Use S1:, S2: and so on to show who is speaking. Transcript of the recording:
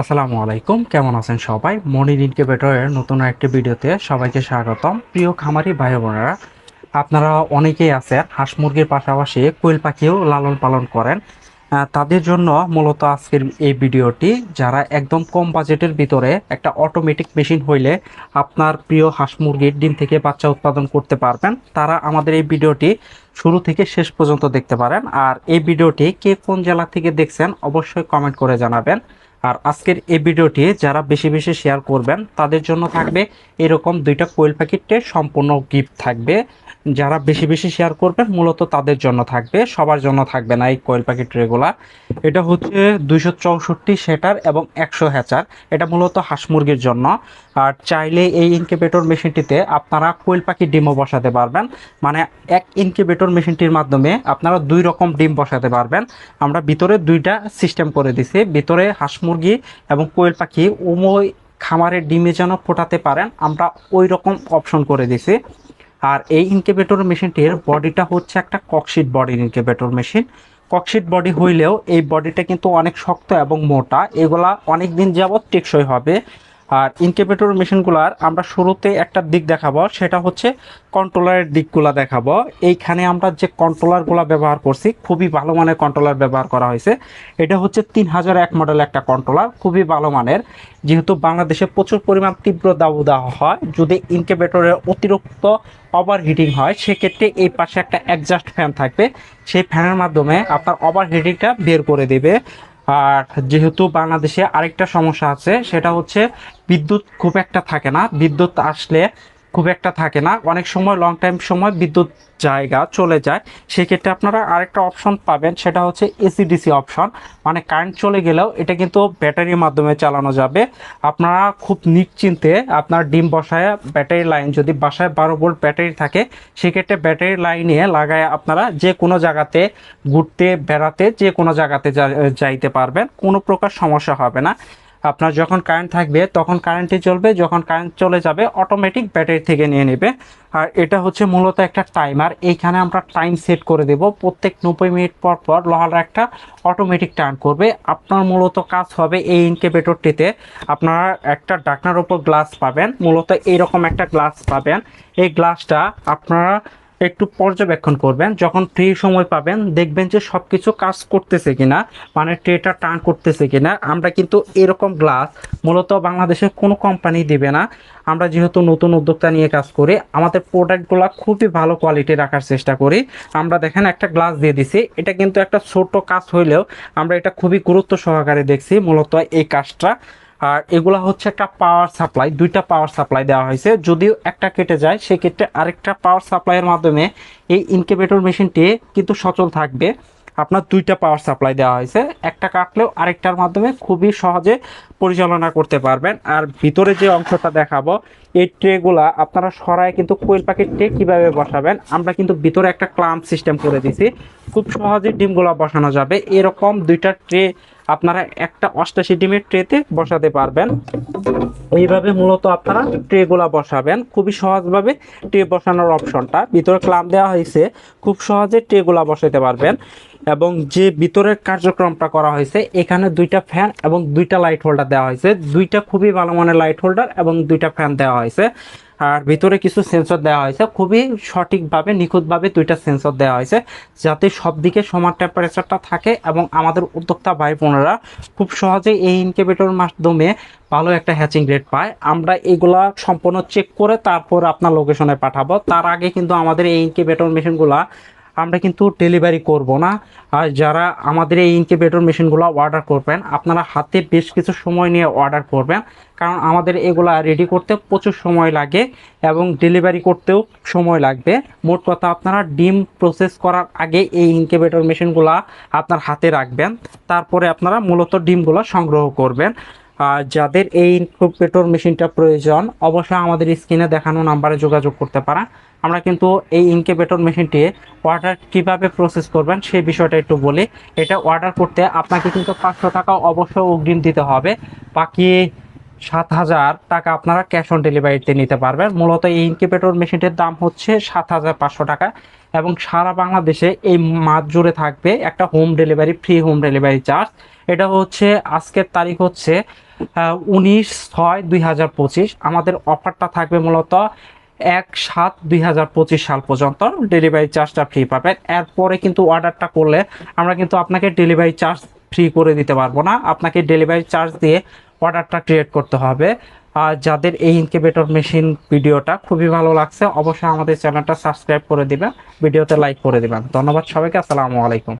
S1: আসসালামু আলাইকুম, কেমন আছেন সবাই? মনির ইনকিউবেটরের নতুন একটি ভিডিওতে সবাইকে স্বাগতম। প্রিয় খামারি ভাই বোনেরা, আপনারা অনেকেই আছেন, হাঁস মুরগির পাশাপাশি কোয়েল পাখিও লালন পালন করেন। তাদের জন্য মূলত আজকের এই ভিডিওটি, যারা একদম কম বাজেটের ভিতরে একটা অটোমেটিক মেশিন হইলে আপনার প্রিয় হাঁস মুরগির ডিম থেকে বাচ্চা উৎপাদন করতে পারবেন। তারা আমাদের এই ভিডিওটি শুরু থেকে শেষ পর্যন্ত দেখতে পারেন। আর এই ভিডিওটি কে কোন জেলা থেকে দেখছেন, অবশ্যই কমেন্ট করে জানাবেন। আর আজকের এই ভিডিওটি যারা বেশি বেশি শেয়ার করবেন, তাদের জন্য থাকবে এরকম দুইটা কোয়েল প্যাকেটের সম্পূর্ণ গিফট থাকবে। যারা বেশি বেশি শেয়ার করবেন, মূলত তাদের জন্য থাকবে, সবার জন্য থাকবে না এই কোয়েল প্যাকেট রেগুলার এটা হচ্ছে দুইশো চৌষট্টি সেটার এবং একশো হ্যাচার। এটা মূলত হাঁস মুরগির জন্য। আর চাইলে এই ইনকিউবেটর মেশিনটিতে আপনারা কোয়েল পাখি ডিমও বসাতে পারবেন। মানে এক ইনকিউবেটর মেশিনটির মাধ্যমে আপনারা দুই রকম ডিম বসাতে পারবেন। আমরা ভিতরে দুইটা সিস্টেম করে দিছি। ভিতরে হাঁস মুরগি এবং কোয়েল পাখি উভয় খামারের ডিমে যেন ফোটাতে পারেন, আমরা ওই রকম অপশন করে দিছি। আর এই ইনকিউবেটর মেশিনটির বডিটা হচ্ছে একটা ককশিট বডির ইনকিউবেটর মেশিন ককশিট বডি হইলেও এই বডিটা কিন্তু অনেক শক্ত এবং মোটা। এগুলা অনেক দিন যাবৎ টেকসই হবে। আর ইনকিউবেটর মেশিনগুলার আমরা শুরুতে একটা দিক দেখাবো, সেটা হচ্ছে কন্ট্রোলারের দিকগুলা দেখাবো। এইখানে আমরা যে কন্ট্রোলারগুলো ব্যবহার করছি, খুবই ভালো মানের কন্ট্রোলার ব্যবহার করা হয়েছে। এটা হচ্ছে তিন হাজার এক মডেল একটা কন্ট্রোলার খুবই ভালো মানের। যেহেতু বাংলাদেশে প্রচুর পরিমাণ তীব্র দাবদাহ হয়, যদি ইনকিউবেটরের অতিরিক্ত ওভার হিটিং হয়, সেক্ষেত্রে এই পাশে একটা অ্যাডজাস্ট ফ্যান থাকবে। সেই ফ্যানের মাধ্যমে আপনার ওভার হিটিংটা বের করে দেবে। আর যেহেতু বাংলাদেশে আরেকটা সমস্যা আছে, সেটা হচ্ছে বিদ্যুৎ খুব একটা থাকে না। বিদ্যুৎ আসলে খুব একটা থাকে না। অনেক সময় লং টাইম সময় বিদ্যুৎ জায়গা চলে যায়। সেক্ষেত্রে আপনারা আরেকটা অপশন পাবেন, সেটা হচ্ছে এসিডিসি অপশন মানে কারেন্ট চলে গেলেও এটা কিন্তু ব্যাটারির মাধ্যমে চালানো যাবে। আপনারা খুব নিশ্চিন্তে আপনার ডিম বসায় ব্যাটারি লাইন, যদি বাসায় বারো ভোল্ট ব্যাটারি থাকে, সেক্ষেত্রে ব্যাটারি লাইনে লাগায় আপনারা যে কোনো জায়গাতে ঘুরতে, বেড়াতে যে কোনো জায়গাতে যাইতে পারবেন। কোনো প্রকার সমস্যা হবে না। আপনার যখন কারেন্ট থাকবে, তখন কারেন্টে চলবে, যখন কারেন্ট চলে যাবে অটোমেটিক ব্যাটারি থেকে নিয়ে নেবে। আর এটা হচ্ছে মূলত একটা টাইমার এইখানে আমরা টাইম সেট করে দেব। প্রত্যেক নব্বই মিনিট পর পর লোহার একটা অটোমেটিক টার্ন করবে। আপনার মূলত কাজ হবে এই ইনকেবেটরটিতে আপনারা একটা ডাকনার ওপর গ্লাস পাবেন। মূলত এইরকম একটা গ্লাস পাবেন। এই গ্লাসটা আপনারা একটু পর্যবেক্ষণ করবেন, যখন ফ্রি সময় পাবেন, দেখবেন যে সব কিছু কাজ করতেছে কিনা মানে ট্রেটা টার্ন করতেছে কিনা। আমরা কিন্তু এরকম গ্লাস মূলত বাংলাদেশে কোনো কোম্পানি দেবে না। আমরা যেহেতু নতুন উদ্যোক্তা নিয়ে কাজ করি, আমাদের প্রোডাক্টগুলো খুবই ভালো কোয়ালিটি রাখার চেষ্টা করি। আমরা দেখেন একটা গ্লাস দিয়ে দিছি, এটা কিন্তু একটা ছোট কাজ হইলেও আমরা এটা খুবই গুরুত্ব সহকারে দেখছি, মূলত এই কাজটা। আর এগুলা হচ্ছে একটা পাওয়ার সাপ্লাই দুইটা পাওয়ার সাপ্লাই দেওয়া হয়েছে। যদিও একটা কেটে যায়, সেক্ষেত্রে আরেকটা পাওয়ার সাপ্লাইয়ের মাধ্যমে এই ইনকিউবেটর মেশিনটি কিন্তু সচল থাকবে। আপনার দুইটা পাওয়ার সাপ্লাই দেওয়া হয়েছে, একটা কাটলেও আরেকটার মাধ্যমে খুবই সহজে পরিচালনা করতে পারবেন। আর ভিতরে যে অংশটা দেখাবো, এই ট্রেগুলা আপনারা সরায় কিন্তু কোয়েল পাখির ট্রে কীভাবে বসাবেন, আমরা কিন্তু ভিতরে একটা ক্লাম্প সিস্টেম করে দিছি খুব সহজে ডিমগুলো বসানো যাবে। এরকম দুইটা ট্রে আপনারা একটা অষ্টাশি ডিমের ট্রেতে বসাতে পারবেন। এইভাবে মূলত আপনারা ট্রেগুলা বসাবেন। খুবই সহজভাবে ট্রে বসানোর অপশনটা ভিতরে ক্লাম দেওয়া হয়েছে। খুব সহজে ট্রেগুলা বসাতে পারবেন। এবং যে ভিতরের কার্যক্রমটা করা হয়েছে, এখানে দুইটা ফ্যান এবং দুইটা লাইট হোল্ডার দেওয়া হয়েছে। দুইটা খুবই ভালো মানের লাইট হোল্ডার এবং দুইটা ফ্যান দেওয়া হয়েছে। আর ভিতরে কিছু সেন্সর দেওয়া হয়েছে। খুবই সঠিকভাবে, নিখুঁতভাবে দুইটা সেন্সর দেওয়া হয়েছে, যাতে সব দিকে সমান টেম্পারেচারটা থাকে এবং আমাদের উদ্যোক্তা ভাই বোনেরা খুব সহজেই এই ইনকিউবেটর মাধ্যমে ভালো একটা হ্যাচিং রেট পায়। আমরা এগুলা সম্পূর্ণ চেক করে তারপর আপনার লোকেশনে পাঠাবো। তার আগে কিন্তু আমাদের এই ইনকিউবেটর মেশিনগুলা আমরা কিন্তু ডেলিভারি করব না। আর যারা আমাদের এই ইনকিউবেটর মেশিনগুলো অর্ডার করবেন, আপনারা হাতে বেশ কিছু সময় নিয়ে অর্ডার করবেন। কারণ আমাদের এগুলা রেডি করতে প্রচুর সময় লাগে এবং ডেলিভারি করতেও সময় লাগবে। মোট কথা আপনারা ডিম প্রসেস করার আগে এই ইনকিউবেটর মেশিনগুলো আপনার হাতে রাখবেন। তারপরে আপনারা মূলত ডিমগুলো সংগ্রহ করবেন। যাদের এই ইনকিউবেটর মেশিনটা প্রয়োজন, অবশ্যই আমাদের স্ক্রিনে দেখানো নাম্বারে যোগাযোগ করতে পারেন। আমরা কিন্তু এই ইনকিউবেটর মেশিনটি অর্ডার কীভাবে প্রসেস করবেন সেই বিষয়টা একটু বলি। এটা অর্ডার করতে আপনাকে কিন্তু পাঁচশো টাকা অবশ্যই অগ্রিম দিতে হবে। বাকি সাত হাজার টাকা আপনারা ক্যাশ অন ডেলিভারিতে নিতে পারবেন। মূলত এই ইনকিউবেটর মেশিনটির দাম হচ্ছে সাত হাজার পাঁচশো টাকা এবং সারা বাংলাদেশে এই মাস জুড়ে থাকবে একটা home delivery free home delivery charge এটা হচ্ছে, আজকের তারিখ হচ্ছে উনিশ ছয় দুই আমাদের অফারটা থাকবে মূলত এক সাত দুই সাল পর্যন্ত। ডেলিভারি চার্জটা ফ্রি পাবেন। এরপরে কিন্তু অর্ডারটা করলে আমরা কিন্তু আপনাকে ডেলিভারি চার্জ ফ্রি করে দিতে পারব না। আপনাকে ডেলিভারি চার্জ দিয়ে অর্ডারটা ক্রিয়েট করতে হবে। আর যাদের এই ইনকিউবেটর মেশিন ভিডিওটা খুবই ভালো লাগছে, অবশ্যই আমাদের চ্যানেলটা সাবস্ক্রাইব করে দিবেন ভিডিওতে লাইক করে দিবেন। ধন্যবাদ সবাইকে, আসসালামু আলাইকুম।